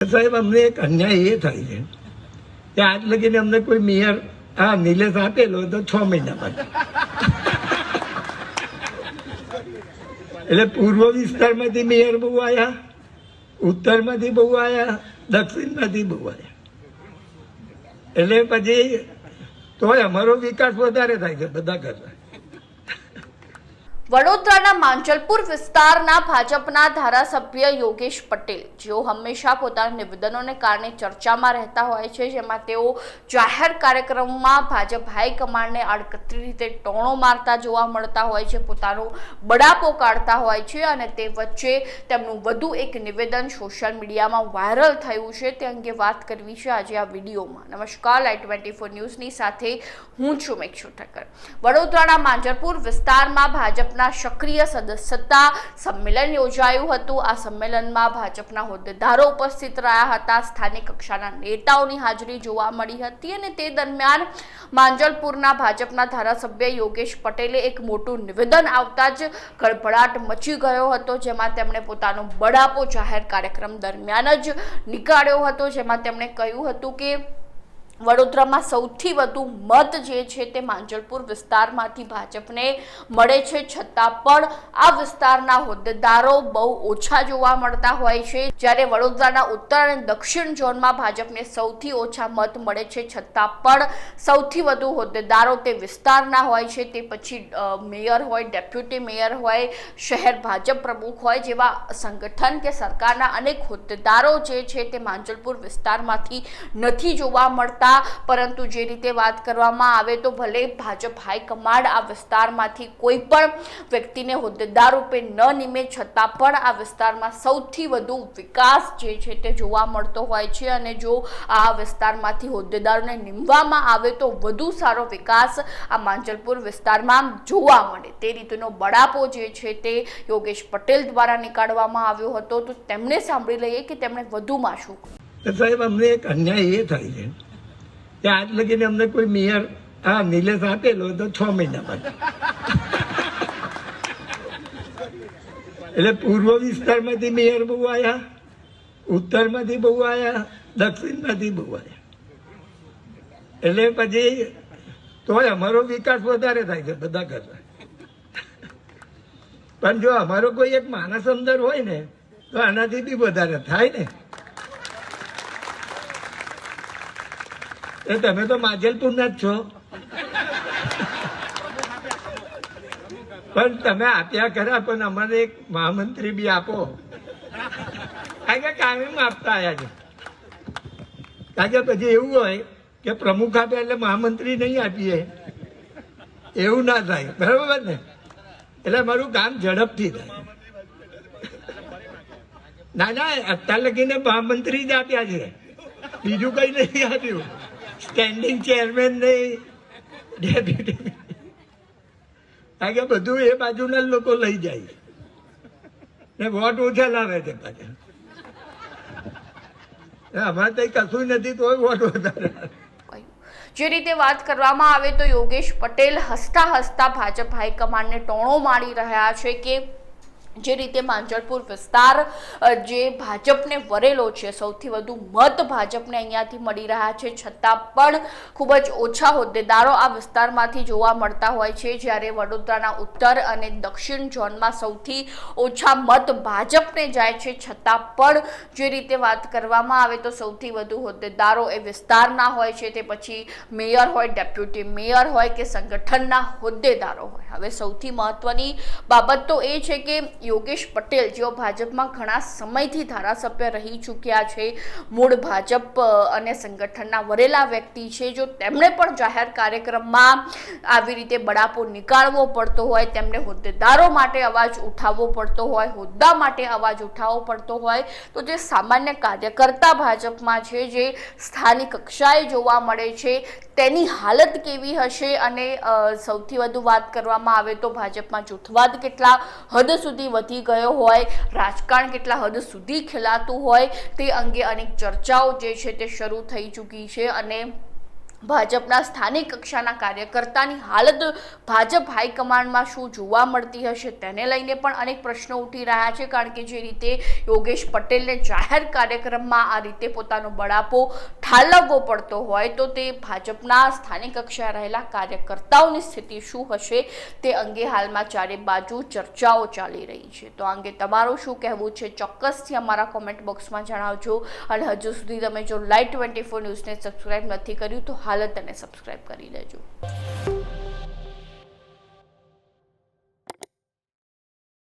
સાહેબ, અમને એક અન્યાય એ થાય છે કે આજ લગીને અમને કોઈ મેયર હા નિલેશ આપેલો તો છ મહિના પછી એટલે પૂર્વ વિસ્તારમાંથી મેયર બહુ આવ્યા ઉત્તરમાંથી બહુ આવ્યા દક્ષિણમાંથી બહુ આવ્યા એટલે પછી તોય અમારો વિકાસ વધારે થાય છે બધા કરતા. વડોદરાના માંજલપુર વિસ્તારના ભાજપના ધારાસભ્ય યોગેશ પટેલ, જેઓ હંમેશા પોતાના નિવેદનોને કારણે ચર્ચામાં રહેતા હોય છે, જેમાં તેઓ જાહેર કાર્યક્રમમાં ભાજપ હાઈકમાન્ડને આડકતરી રીતે ટોણો મારતા જોવા મળતા હોય છે, પોતાનો બડાપો કાઢતા હોય છે અને તે વચ્ચે તેમનું વધુ એક નિવેદન સોશિયલ મીડિયામાં વાયરલ થયું છે. તે અંગે વાત કરવી છે આજે આ વિડીયોમાં. નમસ્કાર લાઈટ ટ્વેન્ટી ફોર ન્યૂઝની સાથે હું છું મેક્ષુ ઠક્કર વડોદરાના માંજરપુર વિસ્તારમાં ભાજપના સક્રિય સદસ્યતા સંમેલન યોજાયું હતું. આ સંમેલનમાં ભાજપના હોદ્દેદારો ઉપસ્થિત રહ્યા હતા. સ્થાનિક કક્ષાના નેતાઓની હાજરી જોવા મળી હતી અને તે દરમિયાન માંજલપુરના ભાજપના ધારાસભ્ય યોગેશ પટેલે એક મોટું નિવેદન આવતા જ ગડભડાટ મચી ગયો હતો, જેમાં તેમણે પોતાનો બડાપો જાહેર કાર્યક્રમ દરમિયાન જ નીકાળ્યો હતો. જેમાં તેમણે કહ્યું હતું કે વડોદરામાં સૌથી વધુ મત જે છે તે માંજલપુર વિસ્તારમાંથી ભાજપને મળે છે. છતાં પણ આ વિસ્તારના હોદ્દેદારો બહુ ઓછા જોવા મળતા હોય છે. જ્યારે વડોદરાના ઉત્તર અને દક્ષિણ ઝોનમાં ભાજપને સૌથી ઓછા મત મળે છે. છતાં પણ સૌથી વધુ હોદ્દેદારો તે વિસ્તારના હોય છે. તે પછી મેયર હોય, ડેપ્યુટી મેયર હોય, શહેર ભાજપ પ્રમુખ હોય જેવા સંગઠન કે સરકારના અનેક હોદ્દેદારો જે છે તે માંજલપુર વિસ્તારમાંથી નથી જોવા મળતા. પરંતુ જે રીતે વાત કરવામાં આવે તો ભલે ભાજપ હાઈકમાન્ડ આ વિસ્તારમાંથી કોઈ પણ વ્યક્તિને હોદ્દેદાર રૂપે ન નિમે, છતાં પણ આ વિસ્તારમાં સૌથી વધુ વિકાસ જે છે તે જોવા મળતો હોય છે અને જો આ વિસ્તારમાંથી હોદ્દેદારોને નિમવામાં આવે તો વધુ સારો વિકાસ આ માંજલપુર વિસ્તારમાં જોવા મળે. તે રીતનો બળાપો જે છે તે યોગેશ પટેલ દ્વારા નીકાળવામાં આવ્યો હતો. તો તેમણે સાંભળી લઈએ કે તેમણે વધુમાં શું સાહેબ, અમને એક અન્યાય એ થાય છે કે લગીને અમને કોઈ મેયર હા નિલેશ આપેલો તો છ મહિના પછી એટલે પૂર્વ વિસ્તારમાંથી મેયર બહુ આવ્યા ઉત્તરમાંથી બહુ આવ્યા દક્ષિણમાંથી બહુ આવ્યા એટલે પછી તોય અમારો વિકાસ વધારે થાય છે બધા કરતા. પણ જો અમારો કોઈ એક માણસ અંદર હોય ને, તો આનાથી બી વધારે થાય ને. એ તમે તો માજલપુરના જ છો. પણ તમે આપ્યા ખરા, પણ અમારે એક મહામંત્રી બી આપો. કારણ કે કાયમ આપતા આવ્યા છે. કારણ કે પછી એવું હોય કે પ્રમુખ આપે એટલે મહામંત્રી નહીં આપીએ. એવું ના થાય. બરાબર ને? એટલે મારું કામ ઝડપથી થાય. ના ના, અત્યાર લગીને મહામંત્રી જ આપ્યા છે. બીજું કઈ નથી આપ્યું. સ્ટેન્ડિંગ ચેરમેન નહીં. ડેપ્યુટી કારણ કે બધું એ બાજુના લોકો લઈ જાય. ને વોટ ઓછા લાવે છે પાછા. અમારે તો કશું નથી, તોય વોટ વધારે જે રીતે વાત કરવામાં આવે તો યોગેશ પટેલ હસતા હસતા ભાજપ હાઈકમાન્ડને ટોણો મારી રહ્યા છે કે જે રીતે માંજલપુર વિસ્તાર જે ભાજપને વરેલો છે, સૌથી વધુ મત ભાજપને અહીંયાથી મળી રહ્યા છે. છતાં પણ ખૂબ જ ઓછા હોદ્દેદારો આ વિસ્તારમાંથી જોવા મળતા હોય છે. જ્યારે વડોદરાના ઉત્તર અને દક્ષિણ ઝોનમાં સૌથી ઓછા મત ભાજપને જાય છે. છતાં પણ જે રીતે વાત કરવામાં આવે તો સૌથી વધુ હોદ્દેદારો એ વિસ્તારના હોય છે. તે પછી મેયર હોય, ડેપ્યુટી મેયર હોય કે સંગઠનના હોદ્દેદારો હોય. હવે સૌથી મહત્વની બાબત તો એ છે કે યોગેશ પટેલ, જેઓ ભાજપમાં ઘણા સમયથી ધારાસભ્ય રહી ચૂક્યા છે. મૂળ ભાજપ અને સંગઠનના વરેલા વ્યક્તિ છે, જો તેમણે પણ જાહેર કાર્યક્રમમાં આવી રીતે બળાપો નીકાળવો પડતો હોય, તેમને હોદ્દેદારો માટે અવાજ ઉઠાવવો પડતો હોય, હોદ્દા માટે અવાજ ઉઠાવવો પડતો હોય, તો જે સામાન્ય કાર્યકર્તા ભાજપમાં છે, જે સ્થાનિક કક્ષાએ જોવા મળે છે તેની હાલત કેવી હશે અને સૌથી વધુ વાત કરવામાં આવે તો ભાજપમાં જૂથવાદ કેટલા હદ સુધી વધી ગયો હોય, રાજકારણ કેટલા હદ સુધી ખેલાતું હોય, તે અંગે અનેક ચર્ચાઓ જે છે તે શરૂ થઈ ચૂકી છે અને ભાજપના સ્થાનિક કક્ષાના કાર્યકર્તાની હાલત ભાજપ હાઈકમાન્ડમાં શું જોવા મળતી હશે તેને લઈને પણ અનેક પ્રશ્નો ઉઠી રહ્યા છે, કારણ કે જે રીતે યોગેશ પટેલને જાહેર કાર્યક્રમમાં આ રીતે પોતાનો બળાપો ઠાલવવો પડતો હોય તો તે ભાજપના સ્થાનિક કક્ષાએ રહેલા કાર્યકર્તાઓની સ્થિતિ શું હશે તે અંગે હાલમાં ચારે બાજુ ચર્ચાઓ ચાલી રહી છે. તો આ અંગે તમારું શું કહેવું છે? ચોક્કસથી અમારા કોમેન્ટ બોક્સમાં જણાવજો. અને હજુ સુધી તમે જો લાઈવ ટ્વેન્ટી ફોર ન્યૂઝને સબસ્ક્રાઈબ નથી કર્યું તો હાલ જ સબસ્ક્રાઈબ કરી લેજો.